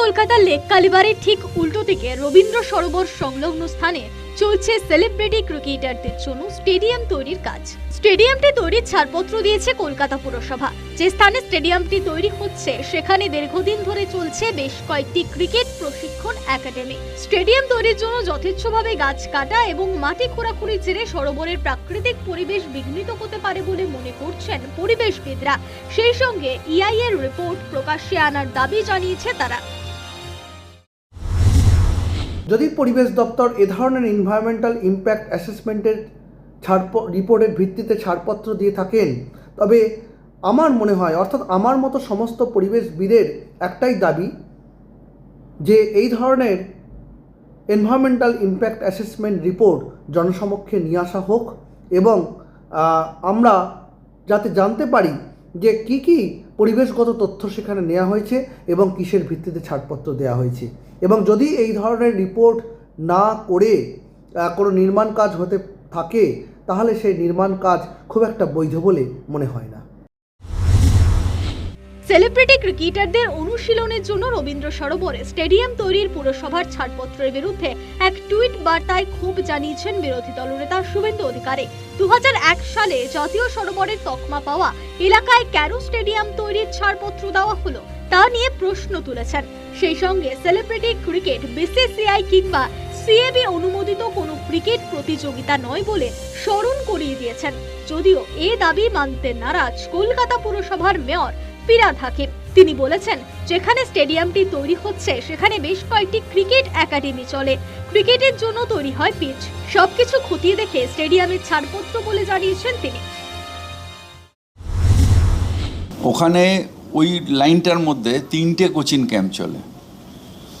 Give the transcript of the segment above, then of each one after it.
কলকাতার লেক কালিবারের ঠিক উল্টো দিকে রবীন্দ্র সরোবর সংলগ্ন স্থানে চলছে সেলিব্রিটি ক্রিকেটারদের জন্য স্টেডিয়াম তৈরির কাজ। স্টেডিয়ামটি তৈরির ছাড়পত্র দিয়েছে কলকাতা পুরসভা। যে স্থানে স্টেডিয়ামটি তৈরি হচ্ছে, সেখানে দীর্ঘদিন ধরে চলছে বেশ কয়েকটি ক্রিকেট প্রশিক্ষণ একাডেমি। স্টেডিয়াম তৈরির জন্য যথেচ্ছভাবে গাছ কাটা এবং মাটি খোঁড়াখুড়ির জেরে সরোবরের প্রাকৃতিক পরিবেশ বিঘ্নিত হতে পারে বলে মনে করছেন পরিবেশবিদরা। সেই সঙ্গে ইআই এর রিপোর্ট প্রকাশ্যে আনার দাবি জানিয়েছে তারা। যদি পরিবেশ দপ্তর এ ধরনের এনভায়রনমেন্টাল ইম্প্যাক্ট অ্যাসেসমেন্টের ছাড় রিপোর্টের ভিত্তিতে ছাড়পত্র দিয়ে থাকেন, তবে আমার মনে হয়, অর্থাৎ আমার মতো সমস্ত পরিবেশবিদের একটাই দাবি যে এই ধরনের এনভায়রনমেন্টাল ইম্প্যাক্ট অ্যাসেসমেন্ট রিপোর্ট জনসমক্ষে নিয়ে আসা হোক এবং আমরা যাতে জানতে পারি যে কি কি পরিবেশগত তথ্য সেখানে নেওয়া হয়েছে এবং কিসের ভিত্তিতে ছাড়পত্র দেওয়া হয়েছে। এবং যদি এই ধরনের রিপোর্ট না করে কোনো নির্মাণ কাজ হতে থাকে, তাহলে সেই নির্মাণ কাজ খুব একটা বৈধ বলে মনে হয় না। সেলিব্রিটি ক্রিকেটারদের অনুশীলনের জন্য রবীন্দ্র সরোবরে স্টেডিয়াম তৈরির পুরসভার ছাড়পত্রের বিরুদ্ধে এক টুইট বার্তায় ক্ষোভ জানিয়েছেন বিরোধী দলনেতা শুভেন্দু অধিকারী। দু সালে জাতীয় সরোবরের তকমা পাওয়া এলাকায় কেন স্টেডিয়াম তৈরির ছাড়পত্র দেওয়া হলো তা নিয়ে প্রশ্ন তুলেছেন। সেই সঙ্গে সেলিব্রিটি ক্রিকেট বিসিসিআই কিংবা সিএবি অনুমোদিত কোনো ক্রিকেট প্রতিযোগিতা নয় বলে স্মরণ করিয়ে দিয়েছেন। যদিও এ দাবি মানতে নারাজ কলকাতা পুরসভার মেয়র ফিরাদ হাকিম তিনি বলেছেন, যেখানে স্টেডিয়ামটি তৈরি হচ্ছে, সেখানে বেশ কয়েকটি ক্রিকেট একাডেমি চলে। ক্রিকেটের জন্য তৈরি হয় পিচ। সবকিছু খতিয়ে দেখে স্টেডিয়ামের ছাড়পত্র বলে জানিয়েছেন তিনি। ওখানে ওই লাইনটার মধ্যে তিনটে কোচিং ক্যাম্প চলে।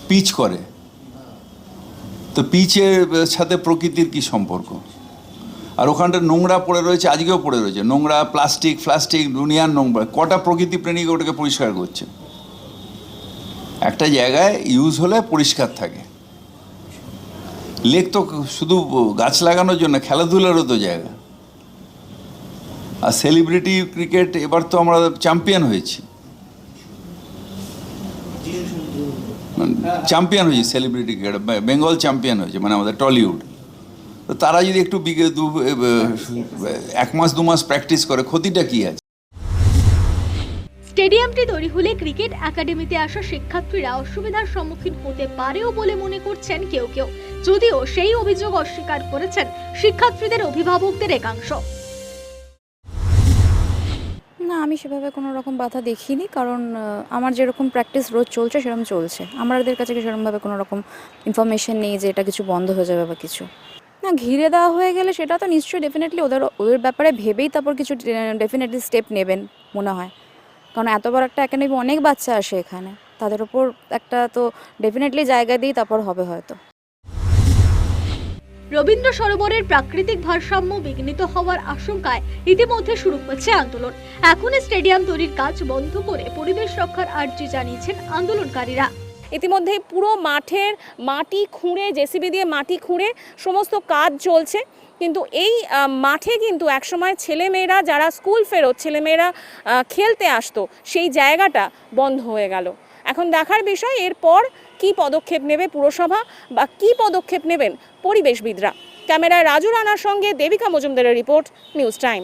পিচ করে। তো পিচের সাথে প্রকৃতির কি সম্পর্ক? আর ওখানটা নোংরা পড়ে রয়েছে, আজকেও পড়ে রয়েছে। নোংরা, প্লাস্টিক প্লাস্টিক দুনিয়ার নোংরা, কটা প্রকৃতি প্রেমিক ওটাকে পরিষ্কার করছে। একটা জায়গায় ইউজ হলে পরিষ্কার থাকে। লেক তো শুধু গাছ লাগানোর জন্য, খেলাধুলারও তো জায়গা। আর সেলিব্রিটি, ক্রিকেট, এবার তো আমরা চ্যাম্পিয়ন হয়েছি। চ্যাম্পিয়ন হয়েছি, সেলিব্রিটি ক্রিকেট বেঙ্গল চ্যাম্পিয়ন হয়েছে মানে আমাদের টলিউড। তো তারা যদি একটু দু এক মাস দু মাস প্র্যাকটিস করে ক্ষতিটা কি আছে? স্টেডিয়ামটি তৈরি হলে ক্রিকেট একাডেমিতে আসা শিক্ষার্থীরা অসুবিধার সম্মুখীন হতে পারেও বলে মনে করছেন কেউ কেউ। যদিও সেই অভিযোগ অস্বীকার করেছেন শিক্ষার্থীদের অভিভাবকদের একাংশ। না আমি সেভাবে কোনো রকম বাধা দেখিনি কারণ আমার যেরকম প্র্যাকটিস রোজ চলছে সেরকম চলছে। আমাদের কাছে কি সেরকমভাবে কোনো রকম ইনফরমেশন নেই যে এটা কিছু বন্ধ হয়ে যাবে বা কিছু? না ঘিরে দেওয়া হয়ে গেলে সেটা তো নিশ্চয়ই ডেফিনেটলি ওদের ওদের ব্যাপারে ভেবেই তারপর কিছু ডেফিনেটলি স্টেপ নেবেন মনে হয়। কারণ এত বড় একটা একাডেমি অনেক বাচ্চা আসে এখানে। তাদের ওপর একটা তো ডেফিনেটলি জায়গা দিয়েই তারপর হবে হয়তো। রবীন্দ্র সরোবরের প্রাকৃতিক ভারসাম্য বিঘ্নিত হওয়ার আশঙ্কায় ইতিমধ্যে শুরু হচ্ছে আন্দোলন। এখন স্টেডিয়াম তৈরির কাজ বন্ধ করে পরিবেশ রক্ষার আর্জি জানিয়েছেন আন্দোলনকারীরা। ইতিমধ্যে পুরো মাঠের মাটি খুঁড়ে, জেসিবি দিয়ে মাটি খুঁড়ে সমস্ত কাজ চলছে। কিন্তু এই মাঠে কিন্তু একসময় ছেলেমেয়েরা যারা স্কুল ফেরত, ছেলেমেয়েরা খেলতে আসতো, সেই জায়গাটা বন্ধ হয়ে গেল। এখন দেখার বিষয়, এরপর কি পদক্ষেপ নেবে পুরসভা বা কি পদক্ষেপ নেবেন পরিবেশবিদরা? ক্যামেরায় রাজু রানার সঙ্গে দেবিকা মজুমদারের রিপোর্ট, নিউজ টাইম।